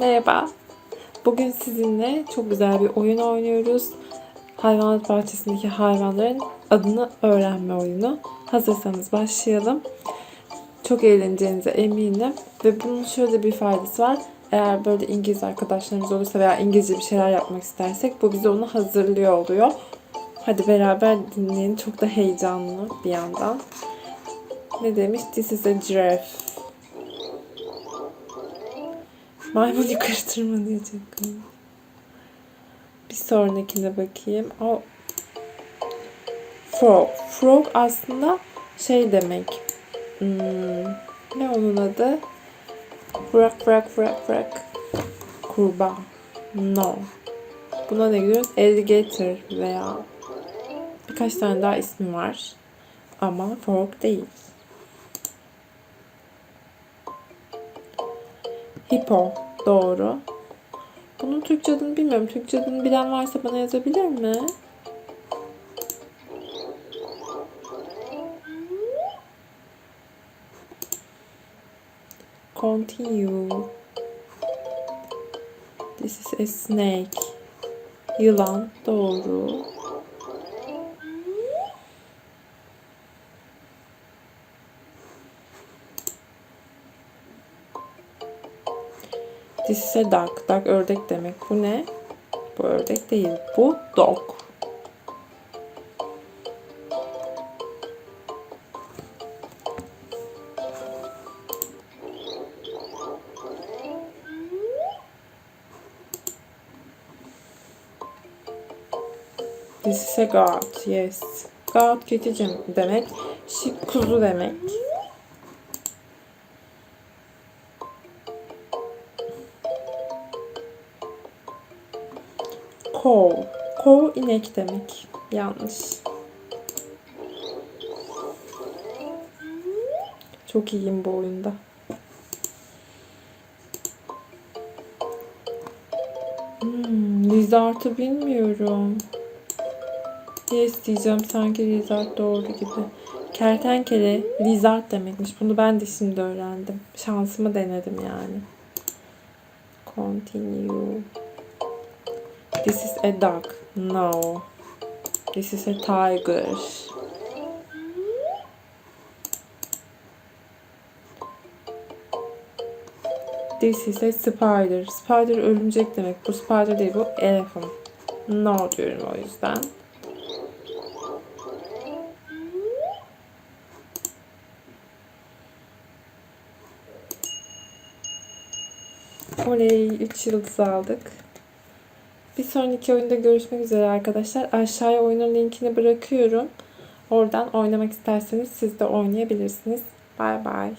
Merhaba. Bugün sizinle çok güzel bir oyun oynuyoruz. Hayvanat bahçesindeki hayvanların adını öğrenme oyunu. Hazırsanız başlayalım. Çok eğleneceğinize eminim. Ve bunun şöyle bir faydası var. Eğer böyle İngiliz arkadaşlarımız olursa veya İngilizce bir şeyler yapmak istersek bu bize onu hazırlıyor oluyor. Hadi beraber dinleyin. Çok da heyecanlı bir yandan. Ne demiş? This is a giraffe. Maymun yukarı tırmanayacak. Bir sonrakine bakayım. O frog. Frog aslında şey demek. Hmm, ne onun adı? Bırak bırak bırak bırak. Kurbağa. No. Buna ne gidiyoruz? Alligator veya birkaç tane daha ismi var. Ama frog değil. Hippo. Doğru. Bunun Türkçe adını bilmiyorum. Türkçe adını bilen varsa bana yazabilir mi? Continue. This is a snake. Yılan. Doğru. This is a duck. Duck ördek demek. Bu ne? Bu ördek değil. Bu dog. This is a goat. Yes. Goat keçi demek. Sheep kuzu demek. Cow. Cow inek demek. Yanlış. Çok iyiyim bu oyunda. Hmm, lizard'ı bilmiyorum. Yes diyeceğim sanki lizard doğru gibi. Kertenkele lizard demekmiş. Bunu ben de şimdi öğrendim. Şansımı denedim yani. Continue. This is a dog. No. This is a tiger. This is a spider. Spider örümcek demek. Bu spider değil bu elephant. No diyorum o yüzden. Oley 3 yıldız aldık. Bir sonraki oyunda görüşmek üzere arkadaşlar. Aşağıya oyunun linkini bırakıyorum. Oradan oynamak isterseniz siz de oynayabilirsiniz. Bay bay.